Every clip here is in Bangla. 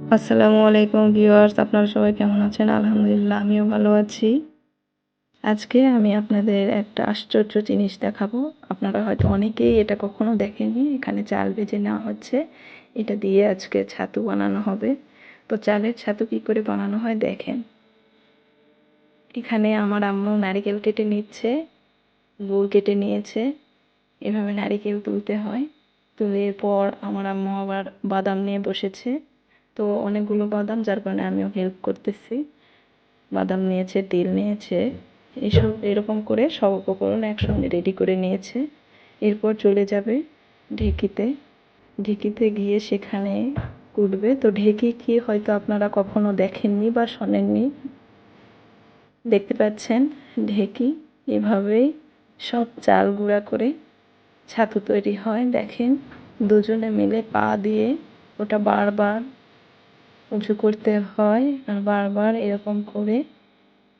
আসসালামু আলাইকুম ভিউয়ার্স, আপনারা সবাই কেমন আছেন? আলহামদুলিল্লাহ, আমিও ভালো আছি। আজকে আমি আপনাদের একটা আশ্চর্য জিনিস দেখাবো। আপনারা হয়তো অনেকেই এটা কখনো দেখেননি, এখানে চাল ভেজে নেওয়া হচ্ছে। এটা দিয়ে আজকে ছাতু বানানো হবে। তো চালের ছাতু কী করে বানানো হয় দেখেন। এখানে আমার আম্মু নারিকেল কেটে নিচ্ছে, গুড় কেটে নিয়েছে। এভাবে নারিকেল তুলতে হয়। তুলে পর আমার আম্মু আবার বাদাম নিয়ে বসেছে। তো অনেকগুলো বাদাম, যার কারণে আমিও হেল্প করতেছি। বাদাম নিয়েছে, তেল নিয়েছে, এসব এরকম করে সব উপকরণ একসঙ্গে রেডি করে নিয়েছে। এরপর চলে যাবে ঢেকিতে। ঢেকিতে গিয়ে সেখানে কুটবে। তো ঢেকি কি হয়তো আপনারা কখনো দেখেননি বা শোনেননি? দেখতে পাচ্ছেন, ঢেকি এভাবেই সব চাল গুঁড়া করে ছাতু তৈরি হয়। দেখেন, দুজনে মিলে পা দিয়ে ওটা বারবার উঁচু করতে হয় আর বারবার এরকম করে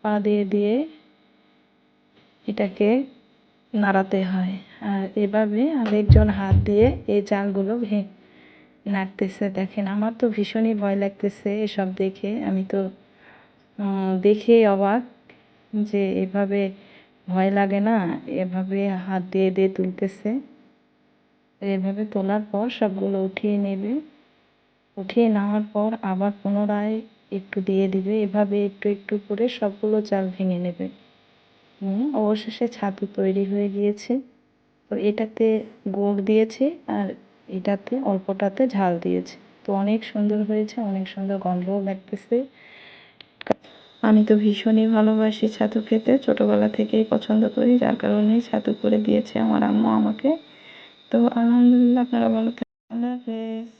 পা দিয়ে দিয়ে এটাকে নাড়াতে হয়। আর এভাবে আরেকজন হাত দিয়ে এই চালগুলো ভে, নাড়তেছে। দেখেন, আমার তো ভীষণই ভয় লাগতেছে এসব দেখে। আমি তো দেখে অবাক যে এভাবে ভয় লাগে না। এভাবে হাত দিয়ে দিয়ে তুলতেছে। এভাবে তোলার পর সবগুলো উঠিয়ে নেবে। উঠিয়ে নেওয়ার পর আবার পুনরায় একটু দিয়ে দিবে। এভাবে একটু একটু করে সবগুলো চাল ভেঙে নেবে। অবশেষে ছাতু তৈরি হয়ে গিয়েছে। তো এটাতে গুড় দিয়েছে আর এটাতে অল্পটাতে ঝাল দিয়েছে। তো অনেক সুন্দর হয়েছে, অনেক সুন্দর গন্ধও লাগতেছে। আমি তো ভীষণই ভালোবাসি ছাতু খেতে। ছোটোবেলা থেকেই পছন্দ করি, যার কারণেই ছাতু করে দিয়েছে আমার আম্মু আমাকে। তো আলহামদুলিল্লাহ, আপনারা ভালো আল্লাহ হাফেজ।